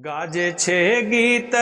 ગાજે છે ગીત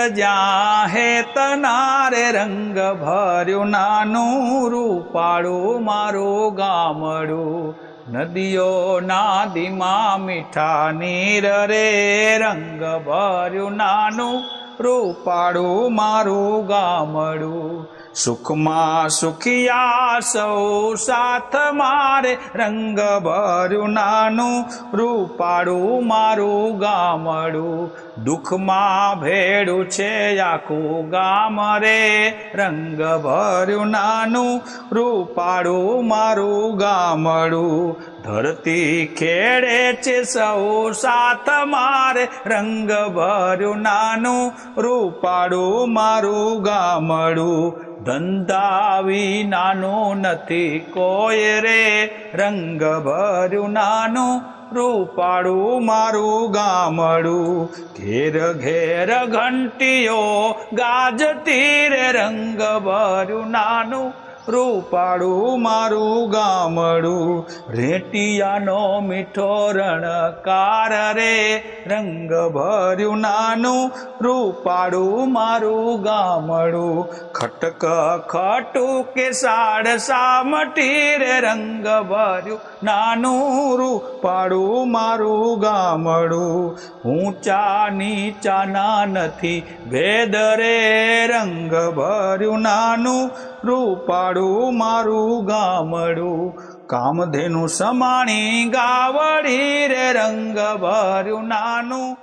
હે તનારે રંગ ભર્યું નાનું રૂપાળું મારું ગામડું. નદીઓ નાદીમાં મીઠા નીર રે રંગ ભર્યું નાનું રૂપાળું મારું ગામડું. સુખમાં સુખિયા સૌ સાથ મારે રંગ ભર્યું નાનું રૂપાડું મારું ગામડું. દુઃખમાં ભેડું છે આખું ગામ રે રંગ ભર્યું નાનું રૂપાડું મારું ગામડું. ધરતી ખેડે છે સૌ સાથ મારે રંગ ભર્યું નાનું રૂપાડું મારું ગામડું. ધંધા વિનાનું નથી કોઈ રે. રંગ ભર્યું નાનું રૂપાળું મારું ગામડું. ઘેર ઘેર ઘંટીઓ ગાજતી રે. રંગ ભર્યું નાનું રૂપાળું મારું ગામડું. રેટિયાનો મીઠો રણકાર રે રંગ ભર્યું નાનું રૂપાળું મારું ગામડું. ખટક ખટું કે સાડ સામટી રે રંગ ભર્યું નાનું રૂપાળું મારું ગામડું. ઊંચા નીચાના નથી ભેદ રે રંગ ભર્યું નાનું. રૂપાળું મારું ગામડું કામધેનું સમાણી ગાવડી રે રંગ ભર્યું નાનું.